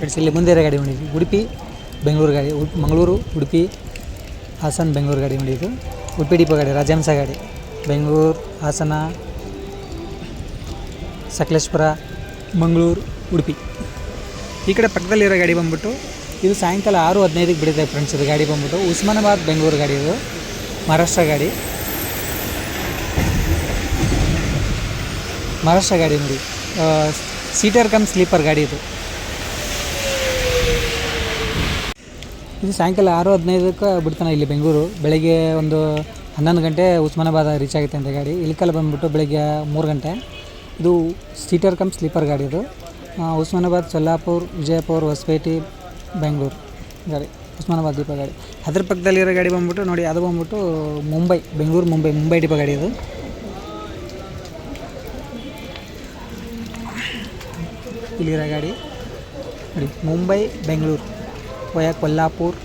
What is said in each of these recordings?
Friends ಇಲ್ಲಿ ಮುಂದೆ ಗಾಡಿ ಹೊಂಡಿದ್ವಿ ಉಡುಪಿ, ಬೆಂಗಳೂರು ಗಾಡಿ ಮಂಗಳೂರು, ಉಡುಪಿ, ಹಾಸನ, ಬೆಂಗಳೂರು ಗಾಡಿ ಹೊಂಡಿದ್ದು ಉಡುಪಿ ಡಿಪೋ ಗಾಡಿ, ರಾಜಹಂಸ ಗಾಡಿ. ಬೆಂಗಳೂರು, ಹಾಸನ, ಸಕಲೇಶ್ಪುರ, ಮಂಗಳೂರು, ಉಡುಪಿ. ಈ ಕಡೆ ಪಕ್ಕದಲ್ಲಿರೋ ಗಾಡಿ ಬಂದ್ಬಿಟ್ಟು, ಇದು ಸಾಯಂಕಾಲ ಆರು ಹದಿನೈದಕ್ಕೆ ಬಿಡುತ್ತೆ ಫ್ರೆಂಡ್ಸ್ ಇದು ಗಾಡಿ ಬಂದ್ಬಿಟ್ಟು. ಉಸ್ಮಾನಾಬಾದ್, ಬೆಂಗಳೂರು ಗಾಡಿ ಇದು. ಮಹಾರಾಷ್ಟ್ರ ಗಾಡಿ. ಮಹಾರಾಷ್ಟ್ರ ಗಾಡಿ ನೋಡಿ. ಸೀಟರ್ ಕಮ್ ಸ್ಲೀಪರ್ ಗಾಡಿ ಇದು. ಇದು ಸಾಯಂಕಾಲ ಆರು ಹದಿನೈದಕ್ಕೆ ಬಿಡ್ತಾನೆ ಇಲ್ಲಿ ಬೆಂಗಳೂರು. ಬೆಳಗ್ಗೆ ಒಂದು ಹನ್ನೊಂದು ಗಂಟೆ ಉಸ್ಮಾನಾಬಾದ್ ರೀಚ್ ಆಗುತ್ತೆ ಅಂತ ಗಾಡಿ. ಇಲ್ಕಲ್ ಬಂದುಬಿಟ್ಟು ಬೆಳಗ್ಗೆ ಮೂರು ಗಂಟೆ. ಇದು ಸೀಟರ್ ಕಮ್ ಸ್ಲೀಪರ್ ಗಾಡಿ ಇದು. ಉಸ್ಮಾನಾಬಾದ್, ಸೊಲ್ಲಾಪುರ್, ವಿಜಯಪುರ, ಹೊಸಪೇಟೆ, ಬೆಂಗಳೂರು ಗಾಡಿ. ಉಸ್ಮಾನಾಬಾದ್ ದೀಪ ಗಾಡಿ. ಅದ್ರ ಪಕ್ಕದಲ್ಲಿರೋ ಗಾಡಿ ಬಂದ್ಬಿಟ್ಟು ನೋಡಿ, ಅದು ಬಂದ್ಬಿಟ್ಟು ಮುಂಬೈ, ಬೆಂಗಳೂರು, ಮುಂಬೈ ಮುಂಬೈ ದೀಪ ಗಾಡಿ ಇದು. ಇಲ್ಲಿರೋ ಗಾಡಿ. ನೋಡಿ, Mumbai, Bengaluru. Via Kolhapur,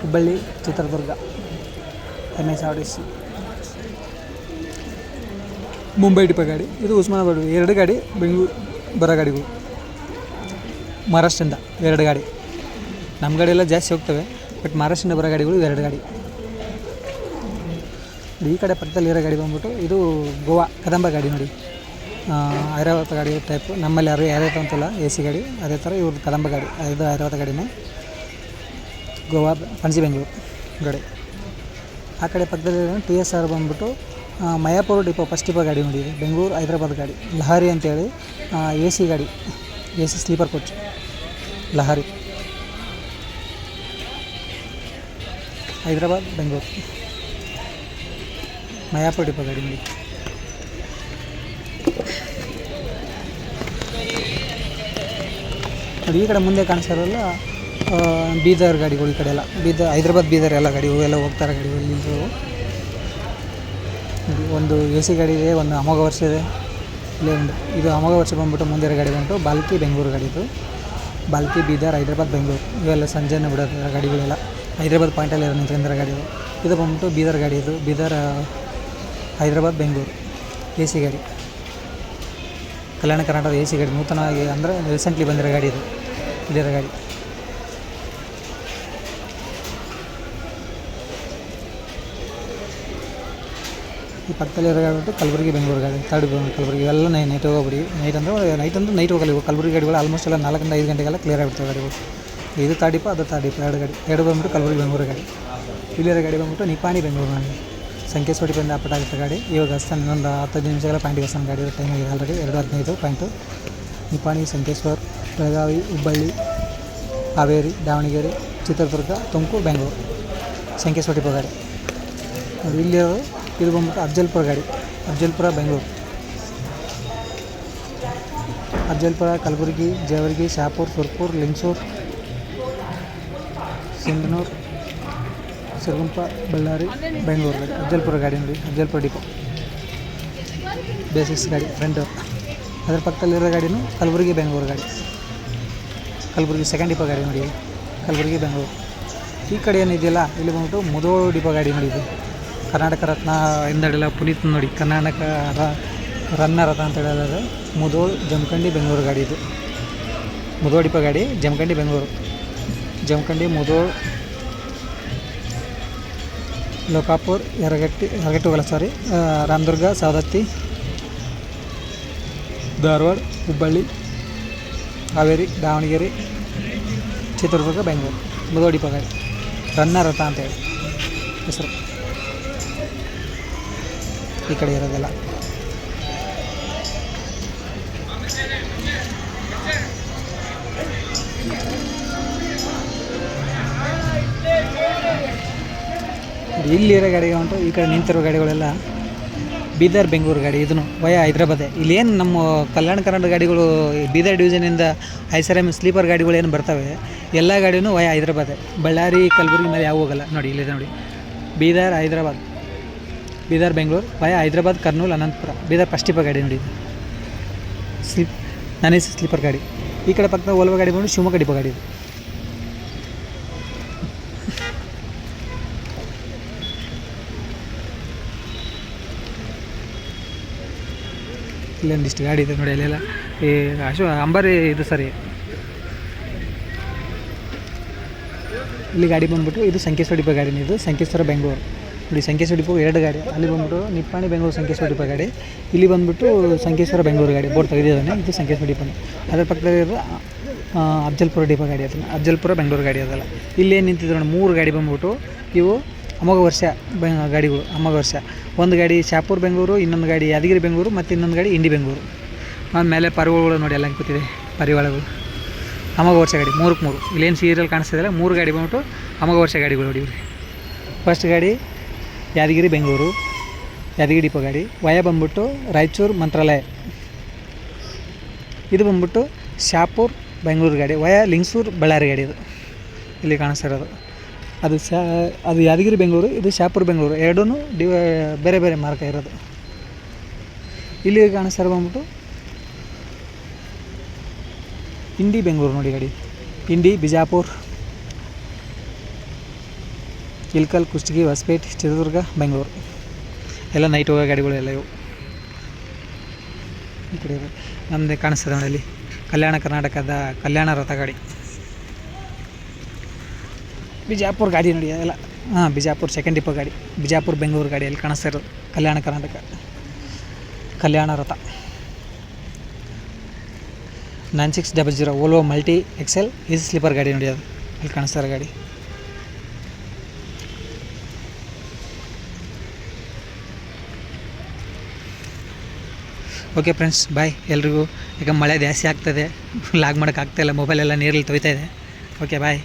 Hubballi, Chitradurga. M S R T C Mumbai depot ಗಾಡಿ. ಇದು ಉಸ್ಮಾನಾಬಾದ್ ಎರಡು ಗಾಡಿ, ಬೆಂಗಳೂರು ಬರೋ ಗಾಡಿಗಳು. ಮಹಾರಾಷ್ಟ್ರದಿಂದ ಎರಡು ಗಾಡಿ. ನಮ್ಮ ಗಾಡಿ ಎಲ್ಲ ಜಾಸ್ತಿ ಹೋಗ್ತವೆ, ಬಟ್ ಮಹಾರಾಷ್ಟ್ರದಿಂದ ಬರೋ ಗಾಡಿಗಳು ಎರಡು ಗಾಡಿ. ಈ ಕಡೆ ಪಕ್ಕದಲ್ಲಿ ಇರೋ ಗಾಡಿ ಬಂದ್ಬಿಟ್ಟು ಇದು ಗೋವಾ, ಕದಂಬ ಗಾಡಿ ನೋಡಿ. ಐರಾವತ ಗಾಡಿ ಟೈಪ್ ನಮ್ಮಲ್ಲಿ ಯಾರು ಯಾರೇ ಅಂತಲ್ಲ ಎ ಸಿ ಗಾಡಿ, ಅದೇ ಥರ ಇವ್ರದ್ದು ಕದಂಬ ಗಾಡಿ. ಇದು ಐರಾವತ ಗಾಡಿನೇ. ಗೋವಾ ಪಣಜಿ ಬೆಂಗಳೂರು ಗಾಡಿ ಆ ಕಡೆ ಪಕ್ಕದಲ್ಲಿ ಟಿ ಎಸ್ ಆರ್ ಬಂದ್ಬಿಟ್ಟು ಆ, ಮಯಾಪುರ ಡಿಪೋ ಫಸ್ಟ್ ಡಿಪೋ ಗಾಡಿ ನೋಡಿದೆ ಬೆಂಗಳೂರು ಹೈದ್ರಾಬಾದ್ ಗಾಡಿ ಲಹಾರಿ ಅಂತೇಳಿ ಎ ಸಿ ಗಾಡಿ A C sleeper coach Lahari Hyderabad Bengaluru Mayapura depot ಗಾಡಿ ನೋಡಿ ನೋಡಿ ಈ ಕಡೆ ಮುಂದೆ ಕಾಣಿಸ್ತಾರಲ್ಲ ಆ, ಬೀದರ್ ಗಾಡಿಗಳು ಈ ಕಡೆ ಎಲ್ಲ. ಬೀದರ್, ಹೈದ್ರಾಬಾದ್, ಬೀದರ್ ಎಲ್ಲ ಗಾಡಿ ಎಲ್ಲ ಹೋಗ್ತಾರೆ ಗಾಡಿಗಳು ನಿಂತು ಒಂದು ಎ ಸಿ ಗಾಡಿ ಇದೆ, ಒಂದು ಅಮೋಘ ವರ್ಷ ಇದೆ. ಇಲ್ಲಿ ಒಂದು, ಇದು ಅಮೋಘ ವರ್ಷ ಬಂದ್ಬಿಟ್ಟು ಮುಂದೆ ಗಾಡಿ ಬಂದ್ಬಿಟ್ಟು ಬಾಲ್ಕಿ ಬೆಂಗಳೂರು ಗಾಡಿ ಇದು. ಬಾಲ್ಕಿ, ಬೀದರ್, ಹೈದ್ರಾಬಾದ್, ಬೆಂಗಳೂರು. ಇವೆಲ್ಲ ಸಂಜೆನೇ ಬಿಡೋದು ಗಾಡಿಗಳೆಲ್ಲ. ಹೈದ್ರಾಬಾದ್ ಪಾಯಿಂಟಲ್ಲಿ ಇರೋ ನಿಂತ್ಕೊಂಡಿರೋ ಗಾಡಿ ಇದು. ಬಂದ್ಬಿಟ್ಟು ಬೀದರ್ ಗಾಡಿ ಇದು. ಬೀದರ್ ಹೈದ್ರಾಬಾದ್, ಬೆಂಗಳೂರು. ಎ ಸಿ ಗಾಡಿ. ಕಲ್ಯಾಣ ಕರ್ನಾಟಕದ ಎ ಸಿ ಗಾಡಿ. ನೂತನವಾಗಿ ಅಂದರೆ ರೀಸೆಂಟ್ಲಿ ಬಂದಿರೋ ಗಾಡಿ ಇದು. ಬೀದರ್ ಗಾಡಿ. ಈ ಪಕ್ಕದಲ್ಲಿರೋ ಗಾಡಿ ಬಿಟ್ಟು ಕಲಬುರಗಿ, ಬೆಂಗಳೂರು ಗಾಡಿ, ತರ್ಡ್ ಕಲಬುರಗಿ ಇವೆಲ್ಲ ನೈ ನೈಟ್ ಹೋಗ್ಬಿಡಿ. ನೈಟ್ ಅಂದರೆ ನೈಟ್ ಅಂದರೆ ನೈಟ್ ಹೋಗಲ್ಲ ಇವು ಕಲಬುರಗಿ ಗಾಡಿಗಳು ಆಲ್ಮೋಸ್ಟ್ ಎಲ್ಲ ನಾಲ್ಕರಿಂದ ಐದು ಗಂಟೆಗೆಲ್ಲ ಕ್ಲಿಯರ್ ಆಗಿಬಿಡ್ತವೆ ಗಾಡಿಗಳು. ಇದು ತಾಡಿಪ ಅದು ತಾಡಿಪ ಎರಡು ಗಾಡಿ ಎರಡು ಬಂದ್ಬಿಟ್ಟು ಕಲಬುರಗಿ, ಬೆಂಗಳೂರು ಗಾಡಿ. ಇಲ್ಲಿರೋ ಗಾಡಿ ಬಂದ್ಬಿಟ್ಟು ನಿಪಾಣಿ ಬೆಂಗಳೂರು ಗಾಡಿ. ಸಂಕೇಶ್ವರಿಯಿಂದ ಅಪ್ಪಟ ಆಗುತ್ತೆ ಗಾಡಿ. ಇವಾಗ ಅಷ್ಟೇ ಇನ್ನೊಂದು ಹತ್ತೈದು ನಿಮಿಷಗಳ ಪಾಯಿಂಟಿಗೆ ಅಷ್ಟೇ ಗಾಡಿ ಟೈಮ್ ಆಗಿದೆ ಆಲ್ರೆಡಿ ಎರಡು ಹದಿನೈದು ಪಾಯಿಂಟು ನಿಪಾಣಿ ಸಂಕೇಶ್ವರ್, ಬೆಳಗಾವಿ, ಹುಬ್ಬಳ್ಳಿ, ಹಾವೇರಿ, ದಾವಣಗೆರೆ, ಚಿತ್ರದುರ್ಗ, ತುಮಕೂರು, ಬೆಂಗಳೂರು. ಸಂಕೇಶ್ವರ ಗಾಡಿ. ನೋಡಿ ಇಲ್ಲಿ ಇದು ಬಂದ್ಬಿಟ್ಟು ಅಫ್ಜಲ್ಪುರ ಗಾಡಿ, ಅಫ್ಜಲ್ಪುರ, ಬೆಂಗಳೂರು. ಅಫ್ಜಲ್ಪುರ, ಕಲಬುರಗಿ, ಜೇವರ್ಗಿ, ಶಾಪುರ್, ಸುರ್ಪುರ್, ಲಿಂಗಸೂರು, ಸಿಂಧನೂರು, ಸಿರುಗುಂಪ, ಬಳ್ಳಾರಿ, ಬೆಂಗಳೂರು. ಗಾಡಿ ಅಫ್ಜಲ್ಪುರ ಗಾಡಿ ನೋಡಿ, ಅಫ್ಜಲ್ಪುರ ಡಿಪೋ. ಬೇಸಿಕ್ಸ್ ಗಾಡಿ ಫ್ರಂಟ್ ಅದರ ಪಕ್ಕದಲ್ಲಿರೋ ಗಾಡಿನೂ ಕಲಬುರಗಿ, ಬೆಂಗಳೂರು ಗಾಡಿ. ಕಲಬುರಗಿ ಸೆಕೆಂಡ್ ಡಿಪೋ ಗಾಡಿ ನೋಡಿ, ಕಲಬುರಗಿ, ಬೆಂಗಳೂರು. ಈ ಕಡೆ ಏನಿದೆಯಲ್ಲ, ಇಲ್ಲಿ ಬಂದ್ಬಿಟ್ಟು ಮುದೋಳು ಡಿಪೋ ಗಾಡಿ ನೋಡಿ ಕರ್ನಾಟಕ ರತ್ನ ಹಿಂದೆಲ್ಲ ಪುನೀತ್ ನೋಡಿ, ಕರ್ನಾಟಕ ರ ರನ್ನರ್ ಅಂತ ಹೇಳಿದ್ರೆ ಮುದೋಳ್ ಜಮಖಂಡಿ ಬೆಂಗಳೂರು ಗಾಡಿ ಇದು. ಮುದೋಡಿಪ ಡಿಪೋ ಗಾಡಿ, ಜಮಖಂಡಿ ಬೆಂಗಳೂರು. ಜಮಖಂಡಿ, ಮುದೋಳ್, ಲೋಕಾಪುರ್, ಯರಗಟ್ಟಿ ಯರಗಟ್ಟಿ ಹೋಗಲ್ಲ ಸಾರಿ ರಾಮದುರ್ಗ, ಸವದತ್ತಿ, ಧಾರವಾಡ, ಹುಬ್ಬಳ್ಳಿ, ಹಾವೇರಿ, ದಾವಣಗೆರೆ, ಚಿತ್ರದುರ್ಗ, ಬೆಂಗಳೂರು. ಮುದೋಡಿಪ ಗಾಡಿ. ರನ್ನರ್ ರಥ ಅಂತೇಳಿ ಹೆಸರು. ಈ ಕಡೆ ಇರೋದೆಲ್ಲ. ಇಲ್ಲಿರೋ ಗಾಡಿಗೆ ಉಂಟು ಈ ಕಡೆ ನಿಂತಿರೋ ಗಾಡಿಗಳೆಲ್ಲ ಬೀದರ್ ಬೆಂಗಳೂರು ಗಾಡಿ, ಇದನ್ನು ವಯ ಹೈದ್ರಾಬಾದೆ. ಇಲ್ಲೇನು ನಮ್ಮ ಕಲ್ಯಾಣ ಕರ್ನಾಟಕ ಗಾಡಿಗಳು ಬೀದರ್ ಡಿವಿಷನಿಂದ ಎಂ ಸ್ಲೀಪರ್ ಗಾಡಿಗಳು ಏನು ಬರ್ತವೆ, ಎಲ್ಲ ಗಾಡಿನೂ ವಯ ಹೈದ್ರಾಬಾದೆ. ಬಳ್ಳಾರಿ, ಕಲಬುರಗಿ ಮೇಲೆ ಯಾವ ಹೋಗಲ್ಲ. ನೋಡಿ, ಇಲ್ಲಿದೆ ನೋಡಿ. Bidar, Hyderabad. Bidar, Bengaluru via Hyderabad, Kurnool, Anantapur. Bidar first sleeper ಗಾಡಿ ನೋಡಿ ಇದು. ಸ್ಲೀಪ್ ನಾನೇ ಸ್ಲೀಪರ್ ಗಾಡಿ. ಈ ಕಡೆ ಪಕ್ಕದ ಓಲ್ವ ಗಾಡಿ ಬಂದು ಶಿವಮೊಗ್ಗ ಡಿಪೋ ಗಾಡಿ ಇದು. ಇಲ್ಲೊಂದಿಷ್ಟು ಗಾಡಿ ಇದೆ ನೋಡಿ ಅಲ್ಲೆಲ್ಲ ಈ ಅಶು ಅಂಬಾರಿ ಇದು ಸರಿ ಇಲ್ಲಿ ಗಾಡಿ ಬಂದ್ಬಿಟ್ಟು ಇದು ಸಂಕೇಶ್ವರ ಡಿಪೋ ಗಾಡಿನ ಇದು. ಸಂಕೇಶ್ವರ, ಬೆಂಗಳೂರು. ನೋಡಿ, ಸಂಕೇಶ್ವರ ಡಿಪೋ ಎರಡು ಗಾಡಿ. ಅಲ್ಲಿ ಬಂದ್ಬಿಟ್ಟು ನಿಪ್ಪಾಣಿ ಬೆಂಗಳೂರು ಸಂಕೇಶ್ವರ ಡಿಪೋ ಗಾಡಿ. ಇಲ್ಲಿ ಬಂದ್ಬಿಟ್ಟು ಸಂಕೇಶ್ವರ ಬೆಂಗಳೂರು ಗಾಡಿ. ಬೋರ್ಡ್ ತೆಗೆದಿದ್ದಾನೆ. ಇದು ಸಂಕೇಶ್ವರ ಡಿಪೋನೆ ಅದರ ಅಬ್ಜಲ್ಪುರ ಅಫ್ಜಲ್ಪುರ ಡಿಪೋ ಗಾಡಿ ಅದನ್ನು ಅಫ್ಜಲ್ಪುರ ಬೆಂಗಳೂರು ಗಾಡಿ ಅದಲ್ಲ. ಇಲ್ಲೇನು ನಿಂತಿದ್ರು ನೋಡಿ, ಮೂರು ಗಾಡಿ ಬಂದ್ಬಿಟ್ಟು ಇವು ಅಮೋಘ ವರ್ಷ ಬೆ, ಗಾಡಿಗಳು, ಅಮೋಘ ವರ್ಷ. ಒಂದು ಗಾಡಿ ಶಾಪುರ್ ಬೆಂಗಳೂರು, ಇನ್ನೊಂದು ಗಾಡಿ ಯಾದಗಿರಿ ಬೆಂಗಳೂರು, ಮತ್ತು ಇನ್ನೊಂದು ಗಾಡಿ ಇಂಡಿ ಬೆಂಗಳೂರು. ಆಮೇಲೆ ಪರಿವಾಳಗಳು ನೋಡಿ, ಎಲ್ಲ ಕೂತಿದೆ. ಪರಿವಾಳಗಳು ಅಮೋಘ ವರ್ಷ ಗಾಡಿ, ಮೂರಕ್ಕೆ ಮೂರು. ಇಲ್ಲೇನು ಸೀರಿಯಲ್ ಕಾಣಿಸ್ತಿದ್ರೆ ಮೂರು ಗಾಡಿ ಬಂದ್ಬಿಟ್ಟು ಅಮೋಘ ವರ್ಷ ಗಾಡಿಗಳು ನೋಡಿ ಫಸ್ಟ್ ಗಾಡಿ ಯಾದಗಿರಿ, ಬೆಂಗಳೂರು. ಯಾದಗಿರಿ ಡಿಪೋ ಗಾಡಿ. ವಯ ಬಂದ್ಬಿಟ್ಟು ರಾಯಚೂರು ಮಂತ್ರಾಲಯ. ಇದು ಬಂದ್ಬಿಟ್ಟು ಶಾಪೂರ್, ಬೆಂಗಳೂರು ಗಾಡಿ. ವಯ ಲಿಂಗ್ಸೂರು, ಬಳ್ಳಾರಿ ಗಾಡಿ ಇದು. ಇಲ್ಲಿ ಕಾಣಿಸ್ತಿರೋದು ಅದು ಶಾ, ಅದು ಯಾದಗಿರಿ, ಬೆಂಗಳೂರು, ಇದು ಶಾಪುರ್, ಬೆಂಗಳೂರು. ಎರಡೂ ಡಿವ ಬೇರೆ ಬೇರೆ ಮಾರ್ಗ ಇರೋದು. ಇಲ್ಲಿ ಕಾಣಿಸ್ತಾರೆ ಬಂದ್ಬಿಟ್ಟು ಇಂಡಿ, ಬೆಂಗಳೂರು ನೋಡಿ ಗಾಡಿ. ಇಂಡಿ, ಬಿಜಾಪುರ್. ಇಲ್ಕಲ್ ಕುಷ್ಟಗಿ, ಹೊಸಪೇಟೆ, ಚಿತ್ರದುರ್ಗ, ಬೆಂಗಳೂರು. ಎಲ್ಲ ನೈಟ್ ಹೋಗೋ ಗಾಡಿಗಳು ಎಲ್ಲ ಇವು. ಈ ಕಡೆ. ನಮ್ಮದೇ ಕಾಣಿಸ್ತದೆ ಕಲ್ಯಾಣ ಕರ್ನಾಟಕದ ಕಲ್ಯಾಣ ರಥ ಗಾಡಿ. ಬಿಜಾಪುರ ಗಾಡಿ ನೋಡಿ ಎಲ್ಲ. ಹಾಂ, ಬಿಜಾಪುರ ಸೆಕೆಂಡ್ ಡಿಪೋ ಗಾಡಿ. ಬಿಜಾಪುರ, ಬೆಂಗಳೂರು ಗಾಡಿ ಅಲ್ಲಿ ಕಾಣಿಸ್ತಾ ಇರೋದು. ಕಲ್ಯಾಣ ಕರ್ನಾಟಕ. ಕಲ್ಯಾಣ ರಥ. Nine six double zero Volvo multi axle easy sleeper ಗಾಡಿ ನೋಡಿ ಅದು. ಅಲ್ಲಿ ಕಾಣಿಸ್ತಾ ಗಾಡಿ. ಓಕೆ ಫ್ರೆಂಡ್ಸ್ ಬಾಯ್ ಎಲ್ರಿಗೂ. ಈಗ ಮಳೆ ಜಾಸ್ತಿ ಆಗ್ತದೆ. ಲಾಗ್ ಮಾಡೋಕ್ಕಾಗ್ತಾಯಿಲ್ಲ ಮೊಬೈಲೆಲ್ಲ ನೀರಲ್ಲಿ ತೊಯ್ತಾ ಇದೆ. Okay bye